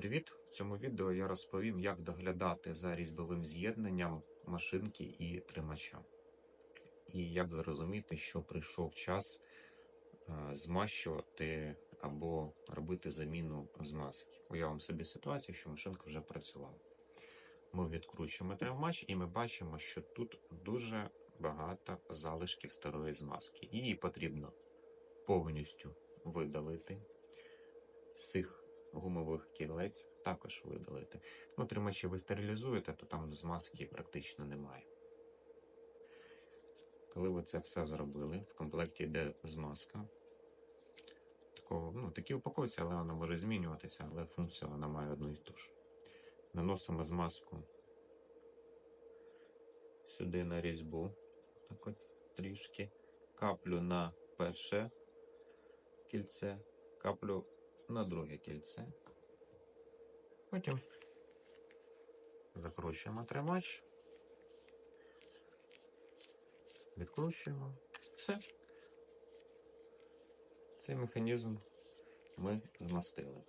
Привіт! В цьому відео я розповім, як доглядати за різьбовим з'єднанням машинки і тримача. І як зрозуміти, що прийшов час е, змащувати або робити заміну змазки. Уявимо собі ситуацію, що машинка вже працювала. Ми відкручуємо тримач і ми бачимо, що тут дуже багато залишків старої змазки. Її потрібно повністю видалити з цих гумових кілець також видалити. Ну, тримачі ви стерилізуєте, то там змазки практично немає. Коли ви це все зробили, в комплекті йде змазка. Такого, ну, такі упаковці, але вона може змінюватися, але функція вона має одну і ту ж. Наносимо змазку сюди на різьбу, так от трішки, каплю на перше кільце, каплю на друге кільце. Потім закручуємо тримач. Відкручуємо. Все. Цей механізм ми змастили.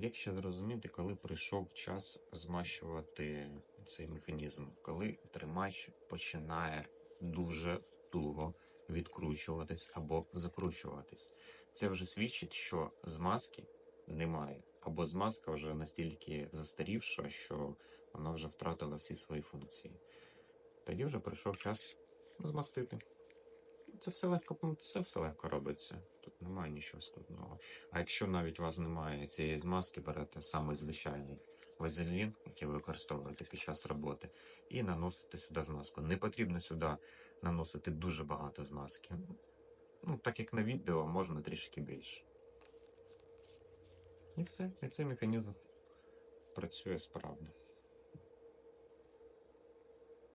Як ще зрозуміти, коли прийшов час змащувати цей механізм, коли тримач починає дуже туго відкручуватись або закручуватись. Це вже свідчить, що змазки немає, або змазка вже настільки застарівша, що вона вже втратила всі свої функції. Тоді вже прийшов час змастити. Це все легко, це все легко робиться. Тут немає нічого складного. А якщо навіть у вас немає цієї змазки, берете саме звичайний вазелін, який ви використовуєте під час роботи, і наносите сюди змазку. Не потрібно сюди наносити дуже багато змазки. Ну, так як на відео, можна трішки більше. І все, і цей механізм працює справно.